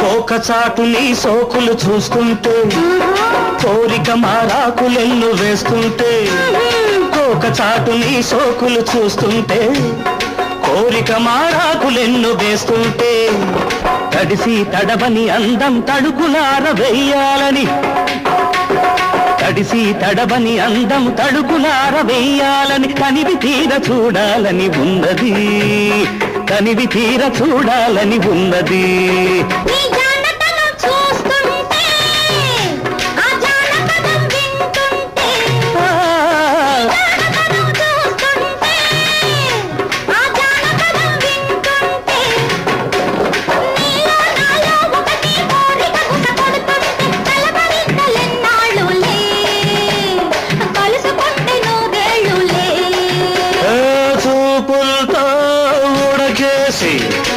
కోక చాటు నీ సోకులు చూస్తుంటే కోరిక మారాకులెన్ను వేస్తుంటే కోక చాటు నీ సోకులు చూస్తుంటే కోరిక మారాకులెన్ను వేస్తుంటే తడిసి తడవని అందం తడుకులార వెయ్యాలని తడిసి తడవని అందం తడుకులార వెయ్యాలని కనివి తీర చూడాలని ఉన్నది కనివి తీర చూడాలని ఉన్నది. see.